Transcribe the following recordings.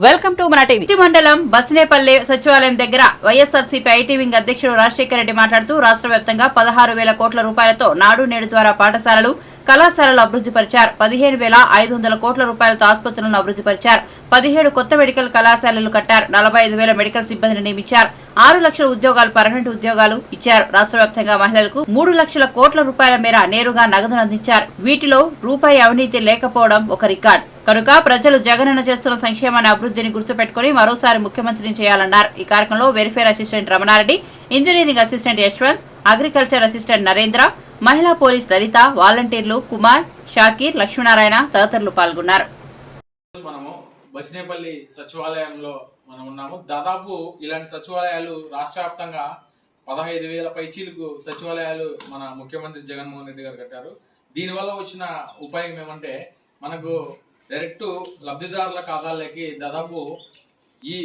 Welcome to మన TV. మండలం బస్నేపల్లి సచివాలయం దగ్గర వైఎస్ఆర్సీపీ ఐటీ వింగ్ అధ్యక్షుడు రాజశేఖర రెడ్డి మాట్లాడుతూ రాష్ట్ర వ్యాప్తంగా పదహారు వేల కోట్ల రూపాయలతో నాడు నేడు ద్వారా పాఠశాలలు కళాశాలలు అభివృద్ధి పరిచారు పదిహేను వేల ఐదు వందల కోట్ల రూపాయలతో ఆసుపత్రులను అభివృద్ధి పరిచారు పదిహేడు కొత్త మెడికల్ కళాశాలలు కట్టారు. నలభై ఐదు వేల మెడికల్ సిబ్బందిని నియమించారు. ఆరు లక్షల ఉద్యోగాలు పర్మనెంట్ ఉద్యోగాలు ఇచ్చారు. రాష్ట్ర వ్యాప్తంగా మహిళలకు మూడు లక్షల కోట్ల రూపాయల మేర నేరుగా నగదును అందించారు. వీటిలో రూపాయి అవినీతి లేకపోవడం ఒక రికార్డ్. కనుక ప్రజలు జగనన్న చేస్తున్న సంక్షేమాన్ని అభివృద్ధిని గుర్తుపెట్టుకుని మరోసారి ముఖ్యమంత్రిని చేయాలన్నారు. ఈ కార్యక్రమంలో welfare assistant Ramanareddy engineering assistant Yashwanth agriculture assistant Narendra మహిళా పోలీస్ లలిత వాలంటీర్లు కుమార్ షాకీర్ లక్ష్మీనారాయణ తదితరులు పాల్గొన్నారు. మనము బసినేపల్లి సచివాలయంలో మనం ఉన్నాము. దాదాపు ఇలాంటి సచివాలయాలు రాష్ట్ర వ్యాప్తంగా పదహైదు వేల పైచీలకు సచివాలయాలు మన ముఖ్యమంత్రి జగన్మోహన్ రెడ్డి గారు కట్టారు. దీనివల్ల వచ్చిన ఉపయోగం ఏమంటే మనకు డైరెక్ట్ లబ్ధిదారుల ఖాతాలకి దాదాపు ఈ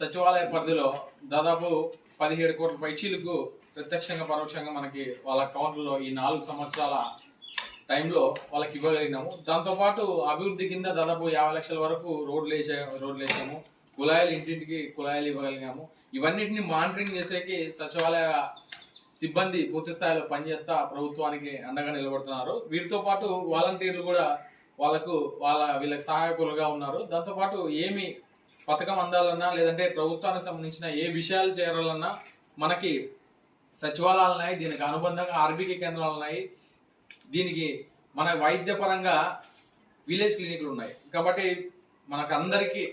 సచివాలయ పరిధిలో దాదాపు పదిహేడు కోట్ల పైచీలకు ప్రత్యక్షంగా పరోక్షంగా మనకి వాళ్ళ అకౌంట్లో ఈ నాలుగు సంవత్సరాల టైంలో వాళ్ళకి ఇవ్వగలిగినాము. దాంతోపాటు అభివృద్ధి కింద దాదాపు యాభై లక్షల వరకు రోడ్లు వేసే రోడ్లు వేసాము. కుళాయిలు ఇంటింటికి కుళాయిలు ఇవ్వగలిగాము ఇవన్నిటిని మానిటరింగ్ చేసేకి సచివాలయ సిబ్బంది పూర్తి స్థాయిలో పనిచేస్తా ప్రభుత్వానికి అండగా నిలబడుతున్నారు. వీరితో పాటు వాలంటీర్లు కూడా వాళ్ళకు వాళ్ళ వీళ్ళకి సహాయకులుగా ఉన్నారు. దాంతోపాటు ఏమి పథకం అందాలన్నా లేదంటే ప్రభుత్వానికి సంబంధించిన ఏ విషయాలు చేరాలన్నా మనకి సచివాలయాలు ఉన్నాయి దీనికి అనుబంధంగా ఆర్బీకే కేంద్రాలు ఉన్నాయి దీనికి మన వైద్యపరంగా విలేజ్ క్లినిక్లు ఉన్నాయి. కాబట్టి మనకు అందరికీ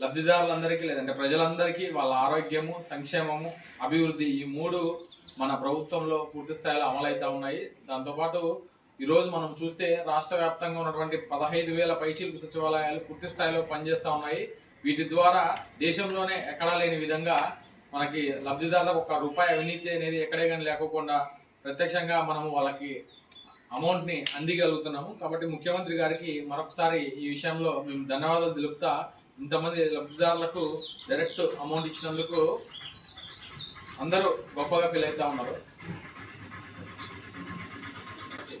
లబ్ధిదారులందరికీ లేదంటే ప్రజలందరికీ వాళ్ళ ఆరోగ్యము సంక్షేమము అభివృద్ధి ఈ మూడు మన ప్రభుత్వంలో పూర్తి స్థాయిలో అమలవుతూ ఉన్నాయి. దాంతోపాటు ఈరోజు మనం చూస్తే రాష్ట్ర వ్యాప్తంగా ఉన్నటువంటి పదహైదు వేల పైచీలకు సచివాలయాలు పూర్తి స్థాయిలో పనిచేస్తూ ఉన్నాయి. వీటి ద్వారా దేశంలోనే ఎక్కడా లేని విధంగా మనకి లబ్ధిదారులకు ఒక రూపాయి అవినీతి అనేది ఎక్కడే కానీ లేకోకుండా ప్రత్యక్షంగా మనము వాళ్ళకి అమౌంట్ని అందిగలుగుతున్నాము. కాబట్టి ముఖ్యమంత్రి గారికి మరొకసారి ఈ విషయంలో మేము ధన్యవాదాలు తెలుపుతా. ఇంతమంది లబ్ధిదారులకు డైరెక్ట్ అమౌంట్ ఇచ్చినందుకు అందరూ గొప్పగా ఫీల్ అవుతా ఉన్నారు.